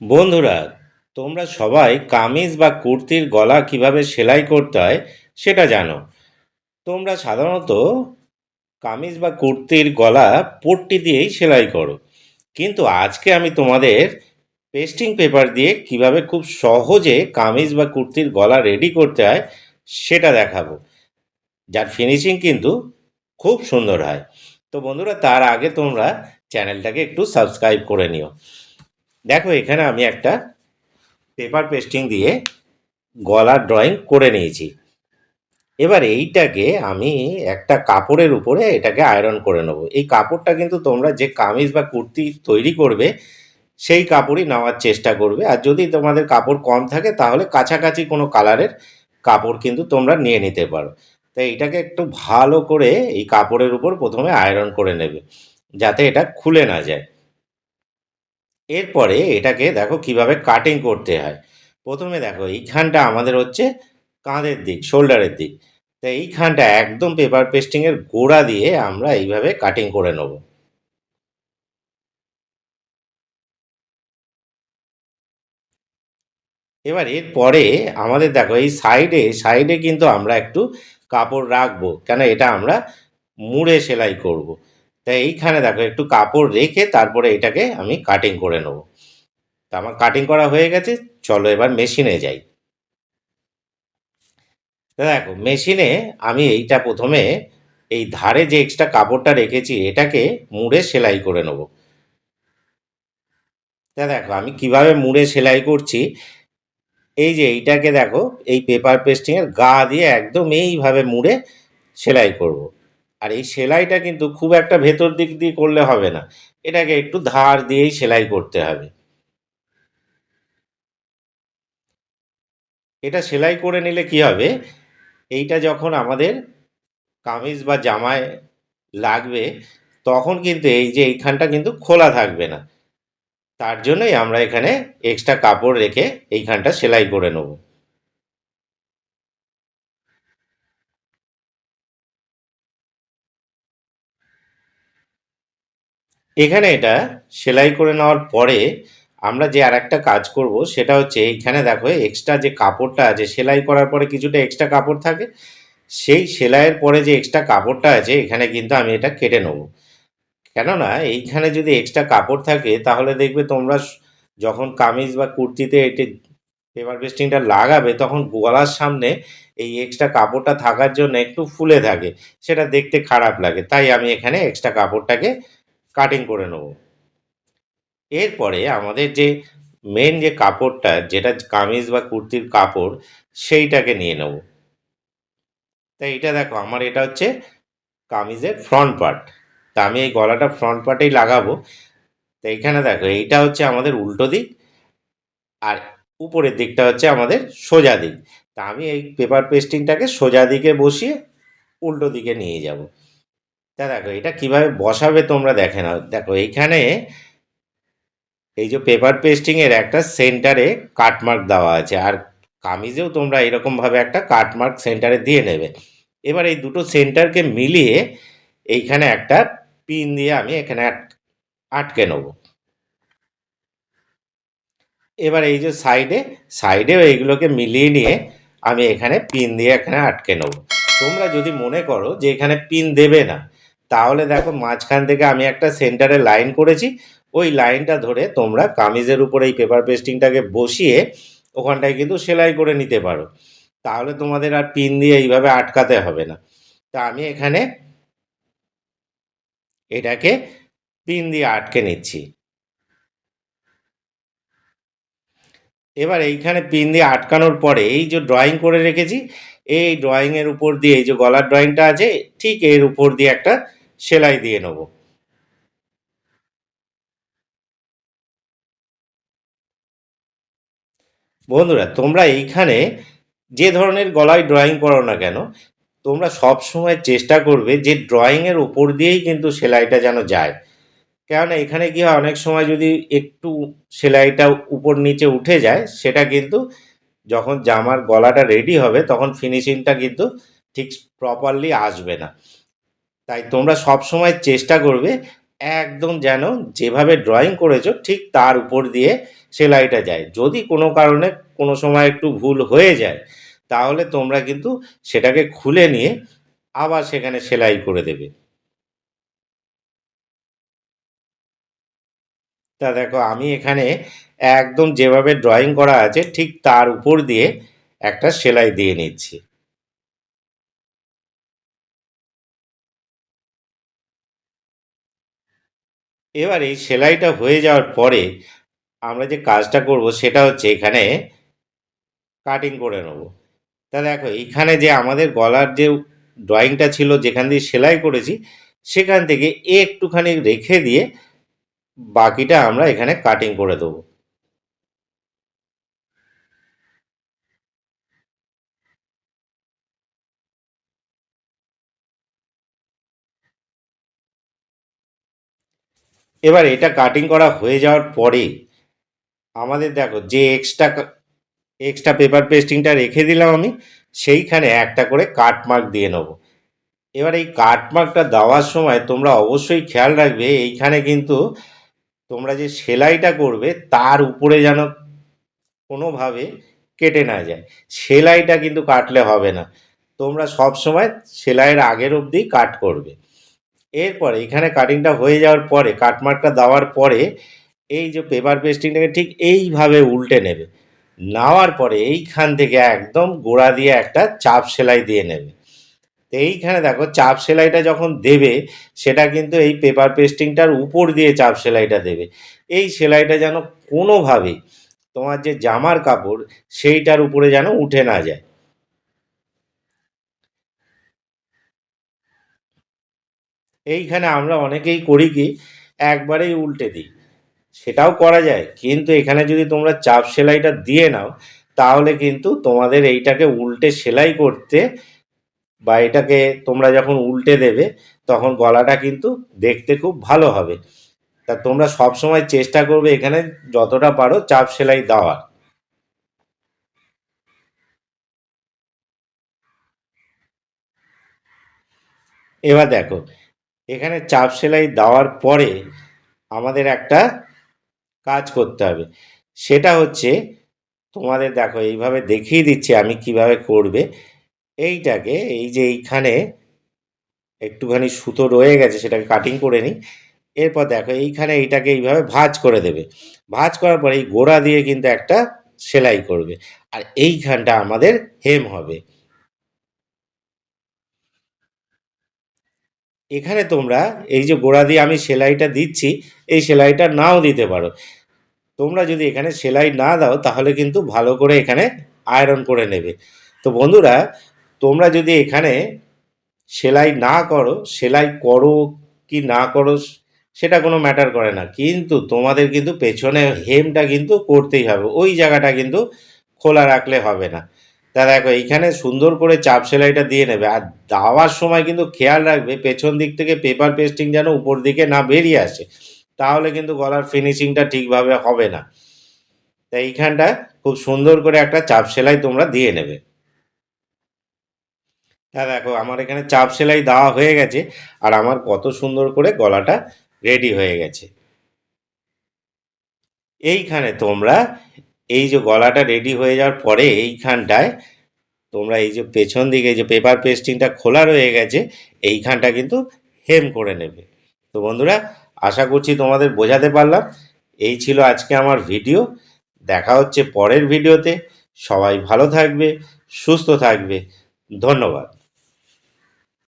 বন্ধুরা, তোমরা সবাই কামিজ বা কুর্তির গলা কীভাবে সেলাই করতে হয় সেটা জানো। তোমরা সাধারণত কামিজ বা কুর্তির গলা পট্টি দিয়েই সেলাই করো। কিন্তু আজকে আমি তোমাদের পেস্টিং পেপার দিয়ে কীভাবে খুব সহজে কামিজ বা কুর্তির গলা রেডি করতে হয় সেটা দেখাবো। যার ফিনিশিং কিন্তু খুব সুন্দর হয়। তো বন্ধুরা, তার আগে তোমরা চ্যানেলটাকে একটু সাবস্ক্রাইব করে নিও। দেখো, এখানে আমি একটা পেপার পেস্টিং দিয়ে গলার ড্রয়িং করে নিয়েছি। এবার এইটাকে আমি একটা কাপড়ের উপরে এটাকে আয়রন করে নেব। এই কাপড়টা কিন্তু তোমরা যে কামিজ বা কুর্তি তৈরি করবে, সেই কাপড়ই নেওয়ার চেষ্টা করবে। আর যদি তোমাদের কাপড় কম থাকে, তাহলে কাছাকাছি কোনো কালারের কাপড় কিন্তু তোমরা নিয়ে নিতে পারো। তাই এটাকে একটু ভালো করে এই কাপড়ের উপর প্রথমে আয়রন করে নেবে, যাতে এটা খুলে না যায়। এরপরে এটাকে দেখো কীভাবে কাটিং করতে হয়। প্রথমে দেখো এইখানটা আমাদের হচ্ছে কাঁধের দিক শোল্ডারের দিক। তো এইখানটা একদম পেপার পেস্টিংয়ের গোড়া দিয়ে আমরা এইভাবে কাটিং করে নেব। এবার এরপরে আমাদের দেখো এই সাইডে সাইডে কিন্তু আমরা একটু কাপড় রাখব। কেন? এটা আমরা মুড়ে সেলাই করব। তাই এইখানে দেখো, একটু কাপড় রেখে তারপরে এটাকে আমি কাটিং করে নেব। তা আমার কাটিং করা হয়ে গেছে, চলো এবার মেশিনে যাই। তা দেখো মেশিনে আমি এইটা প্রথমে এই ধারে যে এক্সট্রা কাপড়টা রেখেছি, এটাকে মুড়ে সেলাই করে নেব। তা দেখো, আমি কীভাবে মুড়ে সেলাই করছি, এই যে এইটাকে দেখো, এই পেপার পেস্টিংয়ের গা দিয়ে একদম এইভাবে মুড়ে সেলাই করব। আর এই সেলাইটা কিন্তু খুব একটা ভেতর দিক দিয়ে করলে হবে না। এটাকে একটু ধার দিয়েই সেলাই করতে হবে। এটা সেলাই করে নিলে কি হবে? এইটা যখন আমাদের কামিজ বা জামায় লাগবে, তখন কিন্তু এই যে এইখানটা কিন্তু খোলা থাকবে না। তার জন্যই আমরা এখানে এক্সট্রা কাপড় রেখে এইখানটা সেলাই করে নেব। এখানে এটা সেলাই করে নেওয়ার পরে আমরা যে আর একটা কাজ করব, সেটা হচ্ছে এইখানে দেখো এক্সট্রা যে কাপড়টা আছে, সেলাই করার পরে কিছুটা এক্সট্রা কাপড় থাকে। সেই সেলাইয়ের পরে যে এক্সট্রা কাপড়টা আছে, এখানে কিন্তু আমি এটা কেটে নেব। কেননা, এইখানে যদি এক্সট্রা কাপড় থাকে, তাহলে দেখবে তোমরা যখন কামিজ বা কুর্তিতে এটি পেপার পেস্টিংটা লাগাবে, তখন গলার সামনে এই এক্সট্রা কাপড়টা থাকার জন্য একটু ফুলে থাকে। সেটা দেখতে খারাপ লাগে, তাই আমি এখানে এক্সট্রা কাপড়টাকে কাটিং করে নেব। এরপরে আমাদের যে মেন যে কাপড়টা, যেটা কামিজ বা কুর্তির কাপড়, সেইটাকে নিয়ে নেব। তাই এটা দেখো, আমার এটা হচ্ছে কামিজের ফ্রন্ট পার্ট তা আমি এই গলাটা ফ্রন্ট পার্টেই লাগাবো। তো এইখানে দেখো, এইটা হচ্ছে আমাদের উল্টো দিক, আর উপরের দিকটা হচ্ছে আমাদের সোজা দিক। তা আমি এই পেপার পেস্টিংটাকে সোজা দিকে বসিয়ে উল্টো দিকে নিয়ে যাব। তা দেখো, এটা কীভাবে বসাবে তোমরা দেখে নাও। দেখো এইখানে এই যে পেপার পেস্টিংয়ের একটা সেন্টারে কাটমার্ক দেওয়া আছে, আর কামিজেও তোমরা এরকমভাবে একটা কাটমার্ক সেন্টারে দিয়ে নেবে। এবার এই দুটো সেন্টারকে মিলিয়ে এইখানে একটা পিন দিয়ে আমি এখানে আটকে নেব। এবার এই যে সাইডে সাইডেও এইগুলোকে মিলিয়ে নিয়ে আমি এখানে পিন দিয়ে এখানে আটকে নেব। তোমরা যদি মনে করো যে এখানে পিন দেবে না তাহলে দেখো মাঝখান থেকে আমি একটা সেন্টারে লাইন করেছি। ওই লাইনটা ধরে তোমরা কামিজের উপরে এই পেপার পেস্টিংটাকে বসিয়ে ওখানটায় কিন্তু সেলাই করে নিতে পারো। তাহলে তোমাদের আর পিন দিয়ে এইভাবে আটকাতে হবে না। তা আমি এখানে এটাকে পিন দিয়ে আটকে নিচ্ছি। এবার এইখানে পিন দিয়ে আটকানোর পরে এই যে ড্রয়িং করে রেখেছি, এই ড্রয়িংয়ের উপর দিয়ে এই যে গলার ড্রয়িংটা আছে, ঠিক এর উপর দিয়ে একটা সেলাই দিয়ে নেব। বন্ধুরা, তোমরা এইখানে যে ধরনের গলায় ড্রয়িং করো না কেন, তোমরা সব সময় চেষ্টা করবে যে ড্রয়িংয়ের উপর দিয়েই কিন্তু সেলাইটা যেন যায়। কেননা এখানে কি হয়, অনেক সময় যদি একটু সেলাইটা উপর নিচে উঠে যায়, সেটা কিন্তু যখন জামার গলাটা রেডি হবে, তখন ফিনিশিংটা কিন্তু ঠিক প্রপারলি আসবে না। তাই তোমরা সব সময় চেষ্টা করবে একদম যেন যেভাবে ড্রয়িং করেছ ঠিক তার উপর দিয়ে সেলাইটা যায়। যদি কোনো কারণে কোনো সময় একটু ভুল হয়ে যায়, তাহলে তোমরা কিন্তু সেটাকে খুলে নিয়ে আবার সেখানে সেলাই করে দেবে। তা দেখো, আমি এখানে একদম যেভাবে ড্রয়িং করা আছে ঠিক তার উপর দিয়ে একটা সেলাই দিয়ে নিচ্ছি। এবার এই সেলাইটা হয়ে যাওয়ার পরে আমরা যে কাজটা করব সেটা হচ্ছে এখানে কাটিং করে নেব। তা দেখো, এখানে যে আমাদের গলার যে ড্রয়িংটা ছিল যেখান দিয়ে সেলাই করেছি, সেখান থেকে একটুখানি রেখে দিয়ে বাকিটা আমরা এখানে কাটিং করে দেবো। এবার এটা কাটিং করা হয়ে যাওয়ার পরে, আমাদের দেখো যে এক্সট্রা এক্সট্রা পেপার পেস্টিংটা রেখে দিলাম আমি, সেইখানে একটা করে কাট মার্ক দিয়ে নেব। এবার এই কাট মার্কটা দেওয়ার সময় তোমরা অবশ্যই খেয়াল রাখবে, এইখানে কিন্তু তোমরা যে সেলাইটা করবে, তার উপরে যেন কোনোভাবে কেটে না যায়। সেলাইটা কিন্তু কাটলে হবে না। তোমরা সব সময় সেলাইয়ের আগের অবধি কাট করবে। এরপরে এখানে কাটিংটা হয়ে যাওয়ার পরে কাটমার্কটা দেওয়ার পরে, এই যে পেপার পেস্টিংটাকে ঠিক এইভাবে উল্টে নেবে। নেওয়ার পরে এইখান থেকে একদম গোড়া দিয়ে একটা চাপ সেলাই দিয়ে নেবে। তো এইখানে দেখো চাপ সেলাইটা যখন দেবে, সেটা কিন্তু এই পেপার পেস্টিংটার উপর দিয়ে চাপ সেলাইটা দেবে। এই সেলাইটা যেন কোনোভাবেই তোমার যে জামার কাপড়, সেইটার উপরে যেন উঠে না যায়। এইখানে আমরা অনেকেই করি কি, একবারেই উল্টে দিই। সেটাও করা যায়, কিন্তু এখানে যদি তোমরা চাপ সেলাইটা দিয়ে নাও, তাহলে কিন্তু তোমাদের এইটাকে উল্টে সেলাই করতে বা এটাকে তোমরা যখন উল্টে দেবে, তখন গলাটা কিন্তু দেখতে খুব ভালো হবে। তা তোমরা সব সময় চেষ্টা করবে এখানে যতটা পারো চাপ সেলাই দেওয়ার। এবার দেখো এখানে চাপ সেলাই দেওয়ার পরে আমাদের একটা কাজ করতে হবে। সেটা হচ্ছে, তোমাদের দেখো এইভাবে দেখিয়ে দিচ্ছি আমি কীভাবে করবে। এইটাকে, এই যে এইখানে একটুখানি সুতো রয়ে গেছে, সেটাকে কাটিং করে নিই। এরপর দেখো এইখানে এইটাকে এইভাবে ভাঁজ করে দেবে। ভাঁজ করার পরে এই গোড়া দিয়ে কিন্তু একটা সেলাই করবে। আর এইখানটা আমাদের হেম হবে। এখানে তোমরা এই যে গোড়া দিয়ে আমি সেলাইটা দিচ্ছি, এই সেলাইটা নাও দিতে পারো। তোমরা যদি এখানে সেলাই না দাও, তাহলে কিন্তু ভালো করে এখানে আয়রন করে নেবে। তো বন্ধুরা, তোমরা যদি এখানে সেলাই না করো, সেলাই করো কি না করো, সেটা কোনো ম্যাটার করে না। কিন্তু তোমাদের কিন্তু পেছনে হেমটা কিন্তু করতেই হবে। ওই জায়গাটা কিন্তু খোলা রাখলে হবে না। তা দেখো, এইখানে সুন্দর করে চাপ সেলাইটা দিয়ে নেবে। আর দেওয়ার সময় কিন্তু খেয়াল রাখবে, পেছন দিক থেকে পেপার পেস্টিং যেন উপর দিকে না বেরিয়ে আসে। তাহলে কিন্তু গলার ফিনিশিংটা ঠিকভাবে হবে না। তাই এইখানটা খুব সুন্দর করে একটা চাপ সেলাই তোমরা দিয়ে নেবে। হ্যাঁ দেখো, আমার এখানে চাপ সেলাই দেওয়া হয়ে গেছে, আর আমার কত সুন্দর করে গলাটা রেডি হয়ে গেছে। এইখানে তোমরা এই যে গলাটা রেডি হয়ে যাওয়ার পরে এইখানটায় তোমরা এই যে পেছন দিকে যে পেপার পেস্টিংটা খোলা রয়ে গেছে, এইখানটা কিন্তু হেম করে নেবে। তো বন্ধুরা, আশা করছি তোমাদের বোঝাতে পারলাম। এই ছিল আজকে আমার ভিডিও দেখা হচ্ছে পরের ভিডিওতে সবাই ভালো থাকবে, সুস্থ থাকবে। ধন্যবাদ।